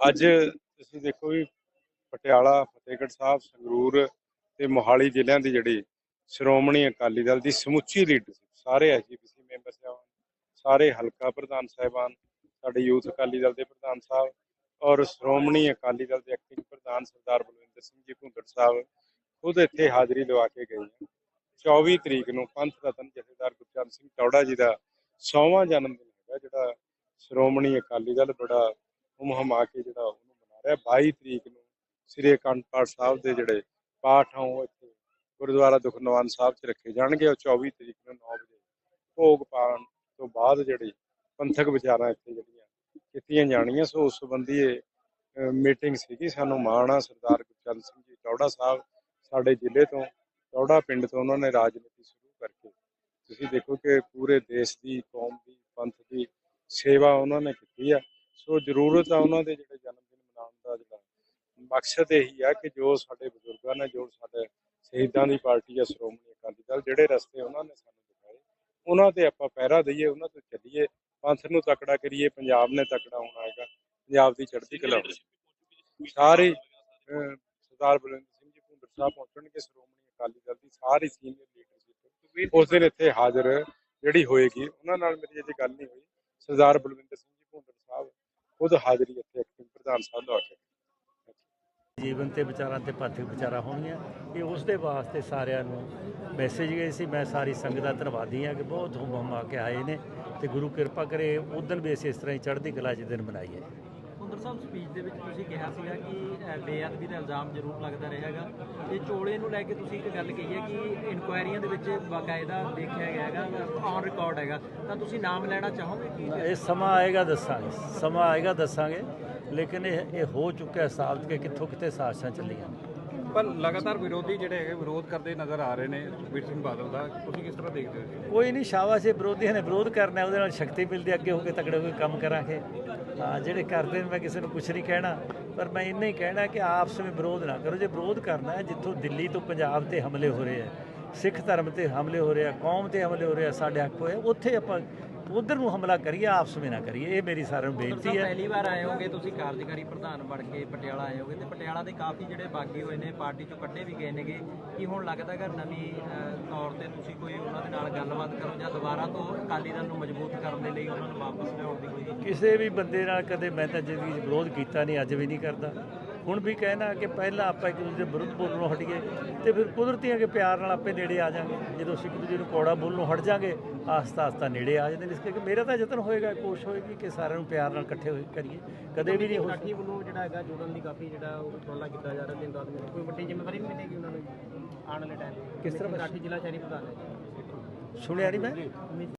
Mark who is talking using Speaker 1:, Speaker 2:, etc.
Speaker 1: ਅੱਜ ਤੁਸੀਂ ਦੇਖੋ ਵੀ ਪਟਿਆਲਾ, ਫਤਿਹਗੜ੍ਹ ਸਾਹਿਬ, ਸੰਗਰੂਰ ਤੇ ਮੋਹਾਲੀ ਜ਼ਿਲ੍ਹਿਆਂ ਦੀ ਜਿਹੜੀ ਸ਼੍ਰੋਮਣੀ ਅਕਾਲੀ ਦਲ ਦੀ ਸਮੁੱਚੀ ਲੀਡਰਸ਼ਿਪ ਸਾਰੇ ਐਜੀਪੀਸੀ ਮੈਂਬਰ ਸਾਹਿਬਾਨ, ਸਾਰੇ ਹਲਕਾ ਪ੍ਰਧਾਨ ਸਾਹਿਬਾਨ, ਸਾਡੇ ਯੂਥ ਅਕਾਲੀ ਦਲ ਦੇ ਪ੍ਰਧਾਨ ਸਾਹਿਬ ਔਰ ਸ਼੍ਰੋਮਣੀ ਅਕਾਲੀ ਦਲ ਦੇ ਐਕਟਿੰਗ ਪ੍ਰਧਾਨ ਸਰਦਾਰ ਬਲਵਿੰਦਰ ਸਿੰਘ ਜੀ ਭੁੰਦੜ ਸਾਹਿਬ ਖੁਦ ਇੱਥੇ ਹਾਜ਼ਰੀ ਲਵਾ ਕੇ ਗਏ ਹਨ 24 ਤਰੀਕ ਨੂੰ ਪੰਥ ਰਤਨ ਜਥੇਦਾਰ ਗੁਰਚਰਨ ਸਿੰਘ ਚੌੜਾ ਜੀ ਦਾ 100ਵਾਂ ਜਨਮ ਦਿਨ ਹੈਗਾ, ਜਿਹੜਾ ਸ਼੍ਰੋਮਣੀ ਅਕਾਲੀ ਦਲ ਬੜਾ ਹੁਮ ਕੇ ਜਿਹੜਾ ਉਹਨੂੰ ਮਨਾ ਰਿਹਾ। 22 ਤਰੀਕ ਨੂੰ ਸ੍ਰੀ ਅਖੰਡ ਪਾਠ ਸਾਹਿਬ ਦੇ ਜਿਹੜੇ ਪਾਠ ਆ, ਉਹ ਇੱਥੇ ਗੁਰਦੁਆਰਾ ਦੁਖਨਿਵਾਰਨ ਸਾਹਿਬ 'ਚ ਰੱਖੇ ਜਾਣਗੇ। ਔਰ 24 ਤਰੀਕ ਨੂੰ 9 ਵਜੇ ਭੋਗ ਪਾਉਣ ਤੋਂ ਬਾਅਦ ਜਿਹੜੀ ਪੰਥਕ ਵਿਚਾਰਾਂ ਇੱਥੇ ਜਿਹੜੀਆਂ ਕੀਤੀਆਂ ਜਾਣੀਆਂ। ਸੋ ਉਸ ਸੰਬੰਧੀ ਇਹ ਮੀਟਿੰਗ ਸੀਗੀ। ਸਾਨੂੰ ਮਾਣ ਆ, ਸਰਦਾਰ ਗੁਰਚਰਨ ਸਿੰਘ ਜੀ ਚੌੜਾ ਸਾਹਿਬ ਸਾਡੇ ਜ਼ਿਲ੍ਹੇ ਤੋਂ, ਚੌੜਾ ਪਿੰਡ ਤੋਂ ਉਹਨਾਂ ਨੇ ਰਾਜਨੀਤੀ ਸ਼ੁਰੂ ਕਰਕੇ। ਤੁਸੀਂ ਦੇਖੋ ਕਿ ਪੂਰੇ ਦੇਸ਼ ਦੀ, ਕੌਮ ਦੀ, ਪੰਥ ਦੀ ਸੇਵਾ ਉਹਨਾਂ ਨੇ ਕੀਤੀ ਆ। ਸੋ ਜ਼ਰੂਰਤ ਆ ਉਹਨਾਂ ਦੇ ਜਿਹੜੇ ਜਨਮ ਦਿਨ ਮਨਾਉਣ ਦਾ ਜਿਹੜਾ ਮਕਸਦ ਇਹੀ ਆ ਕਿ ਜੋ ਸਾਡੇ ਬਜ਼ੁਰਗਾਂ ਨੇ, ਜੋ ਸਾਡੇ ਸ਼ਹੀਦਾਂ ਦੀ ਪਾਰਟੀ ਆ, ਸ਼੍ਰੋਮਣੀ ਅਕਾਲੀ ਦਲ, ਜਿਹੜੇ ਰਸਤੇ ਉਹਨਾਂ ਨੇ ਸਾਨੂੰ ਦਿਖਾਏ, ਉਹਨਾਂ ਤੇ ਆਪਾਂ ਪਹਿਰਾ ਦਈਏ, ਉਹਨਾਂ ਤੇ ਚੱਲੀਏ, ਪੰਥ ਨੂੰ ਤਕੜਾ ਕਰੀਏ, ਪੰਜਾਬ ਨੇ ਤਕੜਾ ਹੋਣਾ ਹੈਗਾ, ਪੰਜਾਬ ਦੀ ਚੜ੍ਹਦੀ ਕਲਾ ਸਾਰੇ ਸਰਦਾਰ ਬਲਵਿੰਦਰ ਸਿੰਘ ਜੀ ਭੁੰਦਰ ਸਾਹਿਬ ਪਹੁੰਚਣਗੇ, ਸ਼੍ਰੋਮਣੀ ਅਕਾਲੀ ਦਲ ਦੀ ਸਾਰੀ ਸੀਨੀਅਰ ਲੀਡਰਸ਼ਿਪ ਉਸ ਦਿਨ ਇੱਥੇ ਹਾਜ਼ਰ ਜਿਹੜੀ ਹੋਏਗੀ, ਉਹਨਾਂ ਨਾਲ ਮੇਰੀ ਅਜੇ ਗੱਲ ਨਹੀਂ ਹੋਈ। ਸਰਦਾਰ ਬਲਵਿੰਦਰ ਸਿੰਘ ਖੁਦ ਹਾਜ਼ਰੀ ਇੱਥੇ ਐਕਟਿੰਗ ਪ੍ਰਧਾਨ ਸਾਹਿਬ ਲਵਾ ਕੇ
Speaker 2: ਜੀਵਨ ਤੇ ਵਿਚਾਰਾਂ ਤੇ ਪਾਠਿਕ ਵਿਚਾਰਾਂ ਹੋਣਗੀਆਂ। ਇਹ ਉਸ ਦੇ ਵਾਸਤੇ ਸਾਰਿਆਂ ਨੂੰ ਮੈਸੇਜ ਗਏ ਸੀ। ਮੈਂ ਸਾਰੀ ਸੰਗਤ ਦਾ ਧੰਨਵਾਦੀ ਹਾਂ ਕਿ ਬਹੁਤ ਹੁਮ ਆ ਕੇ ਆਏ ਨੇ ਤੇ ਗੁਰੂ ਕਿਰਪਾ ਕਰੇ ਉਦਣ ਵੀ ਅਸੀਂ ਇਸ ਤਰ੍ਹਾਂ ਹੀ ਚੜ੍ਹਦੀ ਕਲਾ 'ਚ ਦਿਨ ਮਨਾਈਏ
Speaker 3: ਸੁੰਦਰ ਸਾਹਿਬ ਸਪੀਚ ਦੇ ਵਿੱਚ ਤੁਸੀਂ ਕਿਹਾ ਸੀਗਾ ਕਿ ਬੇਅਦਬੀ ਦਾ ਇਲਜ਼ਾਮ ਜ਼ਰੂਰ ਲੱਗਦਾ ਰਹੇਗਾ। ਤੇ ਚੋਲੇ ਨੂੰ ਲੈ ਕੇ ਤੁਸੀਂ ਇੱਕ ਗੱਲ ਕਹੀ ਹੈ ਕਿ ਇਨਕੁਆਇਰੀਆਂ ਦੇ ਵਿੱਚ ਬਾਕਾਇਦਾ ਦੇਖਿਆ ਗਿਆ ਹੈਗਾ ਔਨ ਰਿਕਾਰਡ ਹੈਗਾ। ਤਾਂ ਤੁਸੀਂ ਨਾਮ ਲੈਣਾ ਚਾਹੋਗੇ ਕੀ?
Speaker 2: ਇਹ ਸਮਾਂ ਆਏਗਾ ਦੱਸਾਂਗੇ, ਸਮਾਂ ਆਏਗਾ ਦੱਸਾਂਗੇ, ਲੇਕਿਨ ਇਹ ਇਹ ਹੋ ਚੁੱਕਿਆ ਸਾਬਤ ਕਿ ਕਿੱਥੋਂ ਕਿੱਥੇ ਸਾਜ਼ਿਸ਼ਾਂ ਚੱਲੀਆਂ
Speaker 4: ਪਰ ਲਗਾਤਾਰ ਵਿਰੋਧੀ ਜਿਹੜੇ ਹੈਗੇ, ਵਿਰੋਧ ਕਰਦੇ ਨਜ਼ਰ ਆ ਰਹੇ ਨੇ ਸੁਖਬੀਰ ਸਿੰਘ ਬਾਦਲ ਦਾ। ਤੁਸੀਂ ਕਿਸ ਤਰ੍ਹਾਂ ਦੇਖਦੇ ਹੋ
Speaker 2: ਕੋਈ ਨਹੀਂ, ਸ਼ਾਬਾਸ਼, ਇਹ ਵਿਰੋਧੀਆਂ ਨੇ ਵਿਰੋਧ ਕਰਨਾ, ਉਹਦੇ ਨਾਲ ਸ਼ਕਤੀ ਮਿਲਦੀ, ਅੱਗੇ ਹੋ ਕੇ ਤਕੜੇ ਹੋ ਕੇ ਕੰਮ ਕਰਾਂਗੇ। ਹਾਂ ਜਿਹੜੇ ਕਰਦੇ ਨੇ, ਮੈਂ ਕਿਸੇ ਨੂੰ ਕੁਝ ਨਹੀਂ ਕਹਿਣਾ, ਪਰ ਮੈਂ ਇੰਨਾ ਹੀ ਕਹਿਣਾ ਕਿ ਆਪਸ ਵਿੱਚ ਵਿਰੋਧ ਨਾ ਕਰੋ। ਜੇ ਵਿਰੋਧ ਕਰਨਾ ਹੈ, ਜਿੱਥੋਂ ਦਿੱਲੀ ਤੋਂ ਪੰਜਾਬ ਤੇ ਹਮਲੇ ਹੋ ਰਹੇ ਆ, ਸਿੱਖ ਧਰਮ ਤੇ ਹਮਲੇ ਹੋ ਰਹੇ ਆ, ਕੌਮ ਤੇ ਹਮਲੇ ਹੋ ਰਹੇ ਆ, ਸਾਡੇ ਹੱਕ ਹੋਏ ਉੱਥੇ ਆਪਾਂ ਉਧਰ ਨੂੰ ਹਮਲਾ ਕਰੀਏ ਆਪਸ ਵਿੱਚ ਨਾ ਕਰੀਏ। ਇਹ ਮੇਰੀ ਸਾਰਿਆਂ ਨੂੰ ਬੇਨਤੀ ਹੈ।
Speaker 3: ਪਹਿਲੀ ਵਾਰ ਆਏ ਹੋਗੇ ਤੁਸੀਂ ਕਾਰਜਕਾਰੀ ਪ੍ਰਧਾਨ ਬਣ ਕੇ ਪਟਿਆਲਾ ਆਏ ਹੋਗੇ ਤੇ ਪਟਿਆਲਾ ਦੇ ਕਾਫੀ ਜਿਹੜੇ ਬਾਗੀ ਹੋਏ ਨੇ ਪਾਰਟੀ ਚੋਂ ਕੱਢੇ ਵੀ ਗਏ ਨੇਗੇ। ਕੀ ਹੁਣ ਲੱਗਦਾ ਹੈਗਾ ਨਵੀਂ ਤੌਰ ਤੇ ਤੁਸੀਂ ਕੋਈ ਉਹਨਾਂ ਦੇ ਨਾਲ ਗੱਲਬਾਤ ਕਰੋ ਜਾਂ ਦੁਬਾਰਾ ਤੋਂ ਅਕਾਲੀ ਦਲ ਨੂੰ ਮਜ਼ਬੂਤ ਕਰਨ ਦੇ ਲਈ ਉਹਨਾਂ ਨੂੰ ਵਾਪਸ ਲਿਆਉਣ ਦੀ ਕੋਈ
Speaker 2: ਕਿਸੇ ਵੀ ਬੰਦੇ ਨਾਲ ਕਦੇ ਮੈਂ ਤਾਂ ਜ਼ਿੰਦਗੀ 'ਚ ਵਿਰੋਧ ਕੀਤਾ ਨਹੀਂ ਅੱਜ ਵੀ ਨਹੀਂ ਕਰਦਾ। ਹੁਣ ਵੀ ਕਹਿਣਾ ਕਿ ਪਹਿਲਾਂ ਆਪਾਂ ਇੱਕ ਦੂਜੇ ਦੇ ਵਿਰੁੱਧ ਬੋਲਣੋਂ ਹਟੀਏ ਤੇ ਫਿਰ ਕੁਦਰਤੀ ਹੈ ਕਿ ਪਿਆਰ ਨਾਲ ਆਪੇ ਨੇੜੇ ਆ ਜਾਾਂਗੇ। ਜਦੋਂ ਅਸੀਂ ਇੱਕ ਦੂਜੇ ਨੂੰ ਕੌੜਾ ਬੋਲਣੋਂ ਹਟ ਜਾਾਂਗੇ ਆਸਤਾ ਆਸਤਾ ਨੇੜੇ ਆ ਜਾਂਦੇ ਨੇ। ਇਸ ਕਰਕੇ ਮੇਰਾ ਤਾਂ ਯਤਨ ਹੋਏਗਾ ਕੋਸ਼ਿਸ਼ ਹੋਏਗੀ ਕਿ ਸਾਰਿਆਂ ਨੂੰ ਪਿਆਰ ਨਾਲ ਇਕੱਠੇ ਹੋਏ ਕਰੀਏ। ਕਦੇ ਵੀ ਨਹੀਂ ਹੋ
Speaker 3: ਪਾਰਟੀ ਵੱਲੋਂ ਜਿਹੜਾ ਹੈਗਾ ਜੋੜਨ ਦੀ ਕਾਫੀ ਜਿਹੜਾ ਉਹ ਉਪਰਾਲਾ ਕੀਤਾ ਜਾ ਰਿਹਾ ਦਿਨ ਰਾਤ ਕੋਈ ਵੱਡੀ ਜ਼ਿੰਮੇਵਾਰੀ ਨਹੀਂ ਮਿਲੇਗੀ ਉਹਨਾਂ ਨੂੰ ਆਉਣ ਵਾਲੇ ਟਾਈਮ
Speaker 2: ਕਿਸ ਤਰ੍ਹਾਂ
Speaker 3: ਕਾਠੀ ਜ਼ਿਲ੍ਹਾ ਸ਼ਹਿਰੀ ਪ੍ਰਧਾਨ ਹੈ
Speaker 2: ਸੁਣਿਆ ਨਹੀਂ ਮੈਂ?